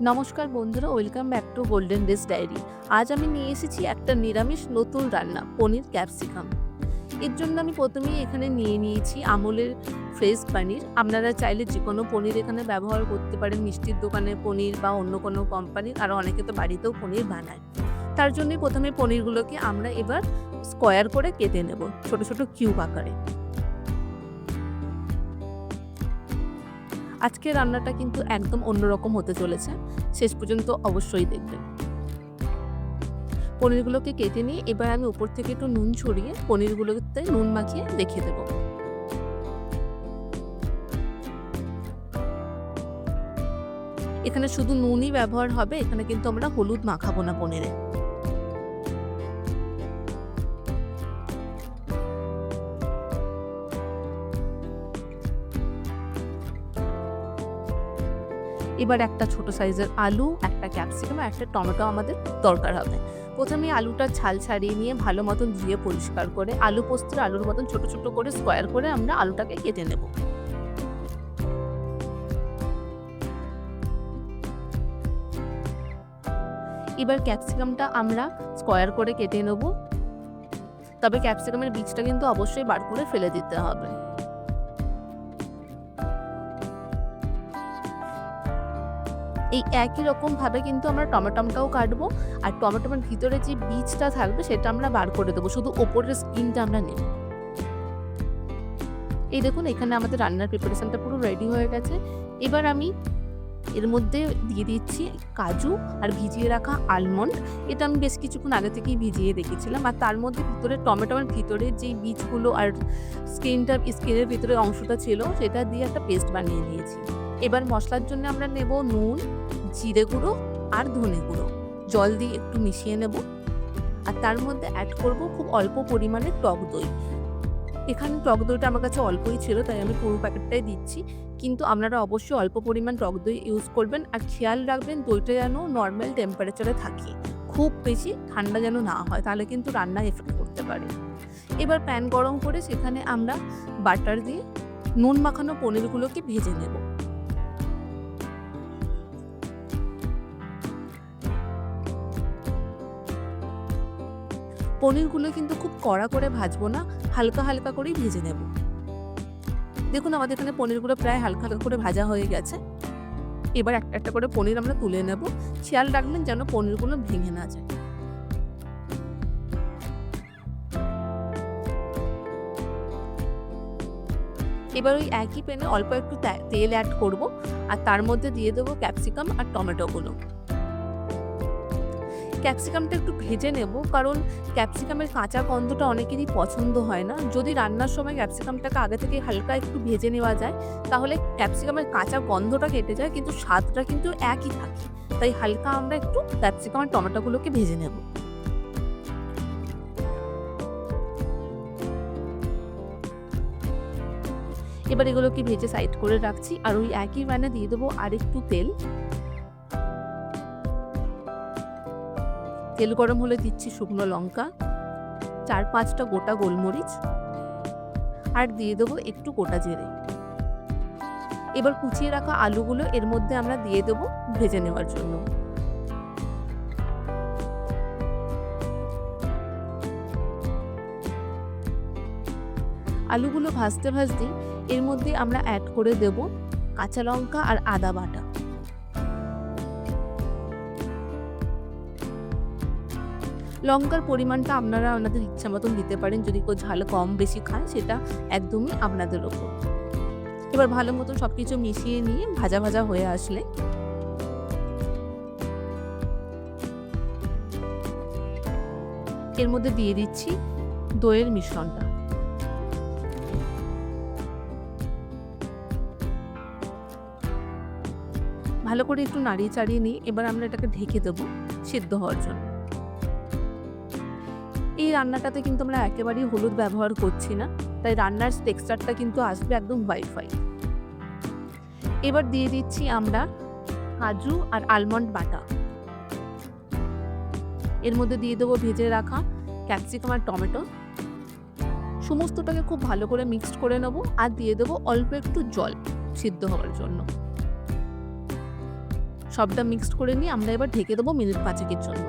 নমস্কার বন্ধুরা welcome back to golden days diary আজ আমি নিয়ে এসেছি একটা নিরামিষ নতুন রান্না, পনির ক্যাপসিকাম এর জন্য আমি প্রথমেই এখানে নিয়ে নিয়েছি আমলের ফ্রেশ পনির আপনারা চাইলে যে কোনো পনির এখানে ব্যবহার করতে পারেন, মিষ্টির দোকানের পনির বা অন্য কোনো কোম্পানির আর অনেকে তো বাড়িতেও পনির বানায়। তার জন্যই প্রথমে পনিরগুলোকে আমরা এবার স্কোয়ার করে কেটে নেব, ছোট ছোট কিউব আকারে। আজকে রান্নাটা কিন্তু একদম অন্যরকম হতে চলেছে। শেষ পর্যন্ত অবশ্যই দেখবেন। পনিরগুলোকে কেটে নিয়ে এবার আমি উপর থেকে একটু নুন ছড়িয়ে পনিরগুলোতে নুন মাখিয়ে রেখে দেব। এখানে শুধু নুনই ব্যবহার হবে, এখানে কিন্তু আমরা হলুদ মাখাবো না পনিরে। এবার একটা ছোট সাইজের আলু, একটা ক্যাপসিকাম আর একটা টমেটো আমাদের দরকার হবে। প্রথমে আলুটা ছাল ছাড়িয়ে নিয়ে ভালো মতন ধুয়ে পরিষ্কার করে, আলু পোস্তের আলুর মতন ছোট ছোট করে স্কোয়ার করে আমরা আলুটাকে কেটে নেব। এবার ক্যাপসিকামটা আমরা স্কোয়ার করে কেটে নেব। তবে ক্যাপসিকামের বীজটা কিন্তু অবশ্যই বার করে ফেলে দিতে হবে। এই একই রকম ভাবে কিন্তু আমরা টমেটোমটাও কাটবো। আর টমেটোমের ভিতরে যে বীজটা থাকবে সেটা আমরা বার করে দেবো। শুধু ওপরের স্কিনটা আমরা নেব। এই দেখুন, এখানে আমাদের রান্নার প্রিপারেশনটা পুরো রেডি হয়ে গেছে। এবার আমি এর মধ্যে দিয়ে দিচ্ছি কাজু আর ভিজিয়ে রাখা আলমন্ড এটা আমি বেশ কিছুক্ষণ আগে থেকেই ভিজিয়ে রেখেছিলাম। আর তার মধ্যে ভিতরে টমেটোর ভিতরে যে বীজগুলো আর স্কিনটা, স্কিনের ভিতরে অংশটা ছিল, সেটা দিয়ে একটা পেস্ট বানিয়ে নিয়েছি। এবার মশলার জন্য আমরা নেব নুন, জিরে গুঁড়ো আর ধনে গুঁড়ো। জল দিয়ে একটু মিশিয়ে নেব। আর তার মধ্যে অ্যাড করব খুব অল্প পরিমাণে টক দই। এখানে টক দইটা আমার কাছে অল্পই ছিল, তাই আমি পুরো প্যাকেটটাই দিচ্ছি। কিন্তু আপনারা অবশ্যই অল্প পরিমাণ টক দই ইউজ করবেন। আর খেয়াল রাখবেন, দইটা যেন নর্মাল টেম্পারেচারে থাকে। খুব বেশি ঠান্ডা যেন না হয়, তাহলে কিন্তু রান্না এফেক্ট করতে পারে। এবার প্যান গরম করে সেখানে আমরা বাটার দিয়ে নুন মাখানো পনিরগুলোকে ভেজে নেব। পনিরগুলো কিন্তু খুব কড়া করে ভাজবো না, হালকা হালকা করেই ভেজে নেব। দেখুন আমাদের এখানে পনিরগুলো প্রায় হালকা হালকা করে ভাজা হয়ে গেছে। এবার একটা একটা করে পনির আমরা তুলে নেব। খেয়াল রাখবেন যেন পনিরগুলো ভেঙে না যায়। এবার ওই একই প্যানে অল্প একটু তেল অ্যাড করব, আর তার মধ্যে দিয়ে দেবো ক্যাপসিকাম আর টমেটোগুলো। ক্যাপসিকামটা একটু ভেজে নেব, কারণ ক্যাপসিকামের কাঁচা গন্ধটা অনেকেরই পছন্দ হয় না। যদি রান্নার সময় ক্যাপসিকামটাকে আগে থেকে হালকা একটু ভেজে নেওয়া যায়, তাহলে ক্যাপসিকামের কাঁচা গন্ধটা কেটে যায়, কিন্তু স্বাদটা কিন্তু একই থাকে। তাই হালকা আমরা একটু ক্যাপসিকাম আর টমেটোগুলোকে ভেজে নেব। এবার এগুলোকে ভেজে সাইড করে রাখছি, আর ওই একই প্যানে দিয়ে দেবো আরেকটু তেল। তেল গরম হলে দিচ্ছি শুকনো লঙ্কা, চার পাঁচটা গোটা গোলমরিচ, আর দিয়ে দেবো একটু গোটা জিরে। এবার কুচিয়ে রাখা আলুগুলো এর মধ্যে আমরা দিয়ে দেবো ভেজে নেওয়ার জন্য। আলুগুলো ভাজতে ভাজতে এর মধ্যে আমরা অ্যাড করে দেব কাঁচা লঙ্কা আর আদা বাটা। লঙ্কার পরিমাণটা আপনারা আপনাদের ইচ্ছা মতন দিতে পারেন। যদি কেউ ঝাল কম বেশি খান সেটা একদমই আপনাদের ওপর। এবার ভালো মতন সব কিছু মিশিয়ে নিয়ে ভাজা ভাজা হয়ে আসলে এর মধ্যে দিয়ে দিচ্ছি দইয়ের মিশ্রণটা। ভালো করে একটু নাড়িয়ে চাড়িয়ে নিয়ে এবার আমরা এটাকে ঢেকে দেবো সিদ্ধ হওয়ার জন্য। এই রান্নাটাতে কিন্তু আমরা একেবারেই হলুদ ব্যবহার করছি না, তাই রান্নার টেক্সচারটা কিন্তু আসবে একদম ওয়াইফাই এবার দিয়ে দিচ্ছি আমরা কাজু আর আলমন্ড বাটা। এর মধ্যে দিয়ে দেবো ভেজে রাখা ক্যাপসিকাম আর টমেটো। সমস্তটাকে খুব ভালো করে মিক্সড করে নেব আর দিয়ে দেবো অল্প একটু জল সিদ্ধ হওয়ার জন্য। সবটা মিক্সড করে নিয়ে আমরা এবার ঢেকে দেবো মিনিট পাঁচেকের জন্য।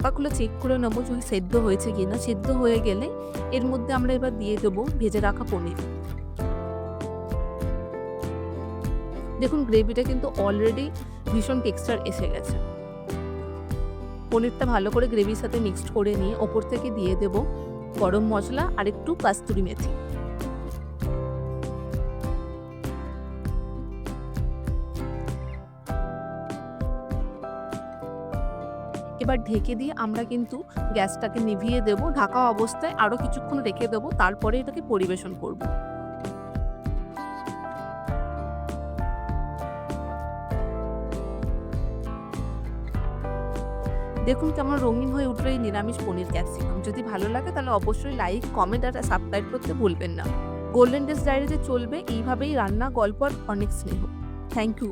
ঢাকা খুলে চেক করে নেব যদি সেদ্ধ হয়েছে কিনা। সেদ্ধ হয়ে গেলে এর মধ্যে আমরা এবার দিয়ে দেবো ভেজে রাখা পনির। দেখুন গ্রেভিটা কিন্তু অলরেডি ভীষণ টেক্সচার এসে গেছে। পনিরটা ভালো করে গ্রেভির সাথে মিক্সড করে নিয়ে ওপর থেকে দিয়ে দেব গরম মশলা আর একটু কাস্তুরি মেথি। এবার ঢেকে দিয়ে আমরা কিন্তু গ্যাসটাকে নিভিয়ে দেব, ঢাকা অবস্থায় আরও কিছুক্ষণ রেখে দেবো, তারপরে এটাকে পরিবেশন করব। দেখুন কেমন রঙিন হয়ে উঠল এই নিরামিষ পনির ক্যাপসিকাম। যদি ভালো লাগে তাহলে অবশ্যই লাইক, কমেন্ট আর সাবস্ক্রাইব করতে ভুলবেন না। গোল্ডেন ডেজ ডায়েরিতে চলবে, এইভাবেই রান্না, গল্প আর অনেক স্নেহ। Thank you.